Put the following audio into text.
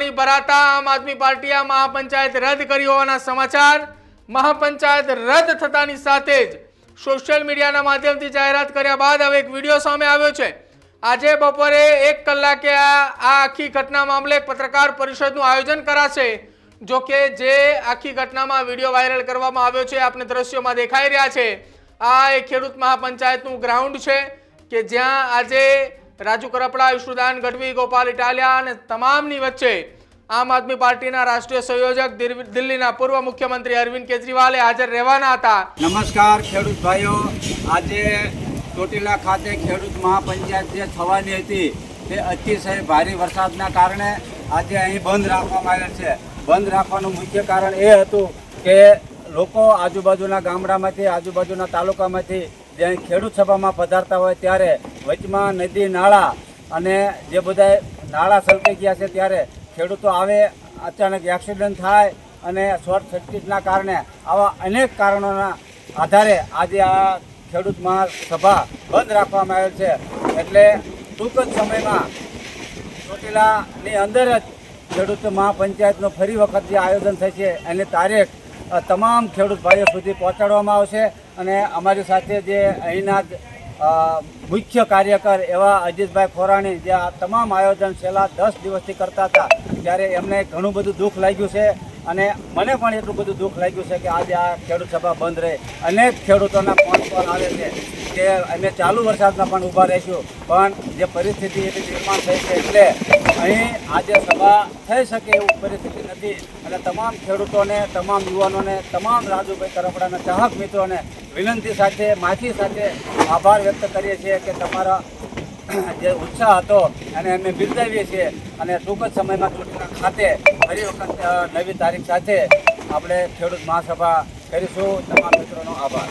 પાણી ભરાતા આમ આદમી પાર્ટીએ આ મહાપંચાયત રદ કરી હોવાના સમાચાર મહાપંચાયત રદ થતાની સાથે જ સોશિયલ મીડિયાના માધ્યમથી જાહેરાત કર્યા બાદ હવે એક વીડિયો સામે આવ્યો છે. આજે બપોરે એક કલાકે આ આ આખી ઘટના મામલે પત્રકાર પરિષદનું આયોજન કરાશે. જો કે જે આખી ઘટનામાં વીડિયો વાયરલ કરવામાં આવ્યો છે આપણે દ્રશ્યોમાં દેખાઈ રહ્યા છે. આ એક ખેડૂત મહાપંચાયતનું ગ્રાઉન્ડ છે કે જ્યાં આજે રાજુ કરપડા ઈશુદાન ગઢવી, ગોપાલ, ઇટાલિયા અને તમામની વચ્ચે આમ આદમી પાર્ટીના રાષ્ટ્રીય સંયોજક દિલ- દિલ્હીના પૂર્વ મુખ્યમંત્રી અરવિંદ કેજરીવાલે હાજર રહેવાના હતા. નમસ્કાર ખેડૂત ભાઈઓ. આજે ચોટીલા ખાતે ખેડૂત મહાપંચાયત જે થવાની હતી તે અતિશય ભારે વરસાદના કારણે આજે અહીં બંધ રાખવામાં આવેલ છે. બંધ રાખવાનું મુખ્ય કારણ એ હતું કે લોકો આજુબાજુના ગામડામાંથી, આજુબાજુના તાલુકામાંથી જે અહીં ખેડૂત સભામાં પધારતા હોય ત્યારે વચમાં નદી, નાળા અને જે બધા નાળા સલકાઈ ગયા છે ત્યારે ખેડૂતો આવે, અચાનક એક્સિડન્ટ થાય અને શોર્ટ સર્કિટના કારણે આવા અનેક કારણોના આધારે આજે આ ખેડૂત મહાસભા બંધ રાખવામાં આવેલ છે. એટલે ટૂંક જ સમયમાં ચોટીલાની અંદર જ ખેડૂત મહાપંચાયતનું ફરી વખત જે આયોજન થશે એની તારીખ તમામ ખેડૂત ભાઈઓ સુધી પહોંચાડવામાં આવશે અને અમારી સાથે જે અહીંના મુખ્ય કાર્યકર એવા અજીતભાઈ ખોરાણી, જે આ તમામ આયોજન છેલ્લા દસ દિવસથી કરતા હતા, ત્યારે એમને ઘણું બધું દુઃખ લાગ્યું છે. અને મને પણ એટલું બધું દુઃખ લાગ્યું છે કે આજે આ ખેડૂત સભા બંધ રહે. અનેક ખેડૂતોના ફોન કોલ આવે છે કે અમે ચાલુ વરસાદમાં પણ ઊભા રહીશું, પણ જે પરિસ્થિતિ એવી નિર્માણ થઈ છે એટલે અહીં આજે સભા થઈ શકે એવું પરિસ્થિતિ નથી. અને તમામ ખેડૂતોને, તમામ યુવાનોને, તમામ રાજુભાઈ તરફડાના ચાહક મિત્રોને વિનંતી સાથે, માફી સાથે આભાર વ્યક્ત કરીએ છીએ કે તમારા જે ઉત્સાહ હતો એને અમે બિરદાવીએ છીએ અને ટૂંક જ સમયમાં ચૂંટણી ખાતે ફરી વખત નવી તારીખ સાથે આપણે ખેડૂત મહાસભા કરીશું. તમામ મિત્રોનો આભાર.